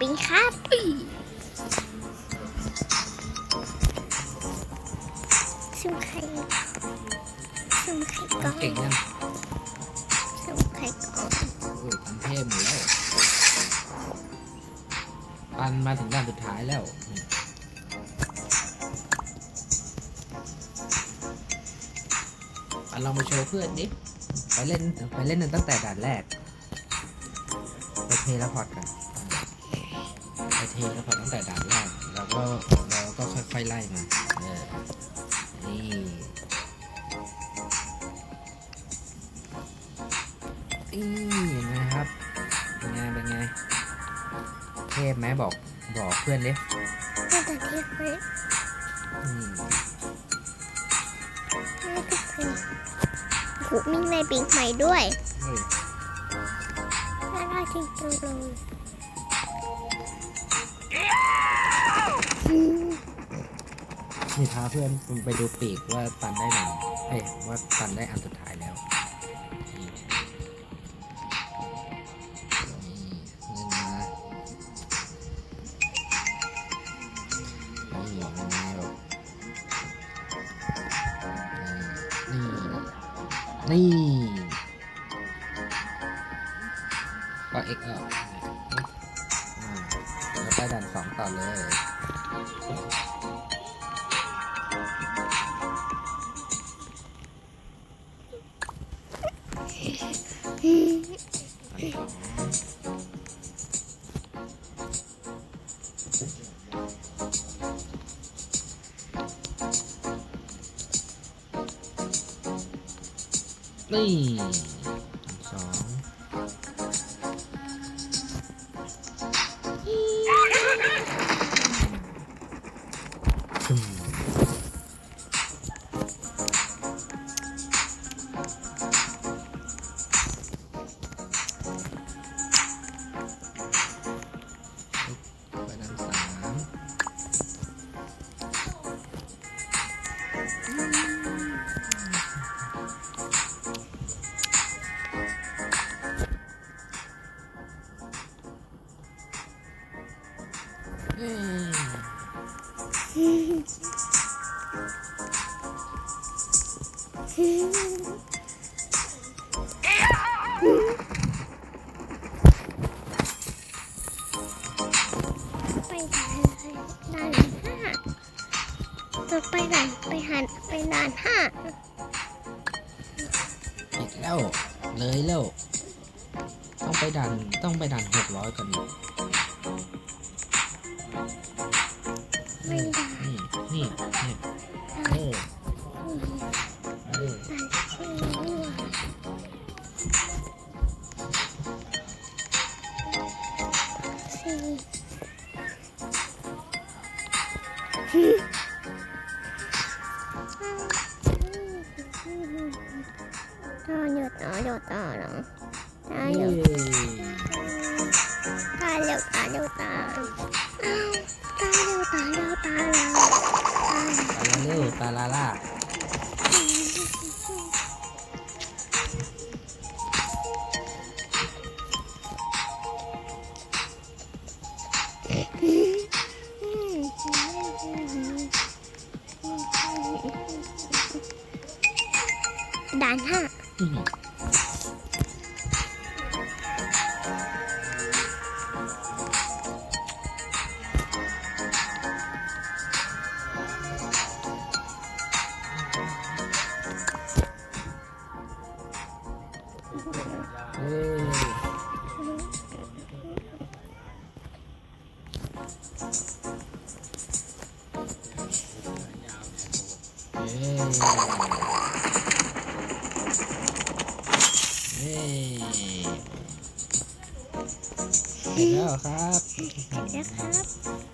ปิงครับซุ่มไข่ซุ่มไข่ก่อนเก่งยังซุ่มไข่ก่อนโอ้ยทำเทพหมดแล้วปันมาถึงด้านสุดท้ายแล้วนี่ปันลองมาโชว์เพื่อนดิไปเล่นไปเล่นตั้งแต่ด่านแรกไปเทเลพอร์ตกัน ไปเทเลพอร์ตตั้งแต่ด่านแรกแล้วก็เราก็ค่อยๆไล่มาเออนี่นี่เห็นไหมครับเป็นไงเป็นไงเทพไหมบอกบอกเพื่อนดิน่าจะเทียบเลยอืมน่าจะเป็นโอ้โหมีในปิงใหม่ด้วยเฮ้ย น่ารักจริงๆเลย นี่พาเพื่อนไปดูปีกว่าตันได้หนึ่งเอ้ยว่าตันได้อันสุดท้ายแล้วนี่เล่นมานี่เป็นนี่นี่ก็เอ็กแล้วอ่าแล้วไปด่านสองต่อเลย นี่ ไปด่านด่านห้าจะไปด่านไปหันไปด่านห้าอีกแล้วเลยแล้ว ต้องไปดันต้องไปดันหกร้อยก่อนอีกไม่ด่าน ต่ออยู่ต่ออยู่ต่อเนาะต่ออเย้ยู่ต่อเร็วต่อเร็วต่ออ้าวต่อเร็วต่อเร็วต่อเร็วต่อเร็วตาลาเร็วตาลา ด่านห้าอื เสร็จแล้วครับเดี๋ยวครับ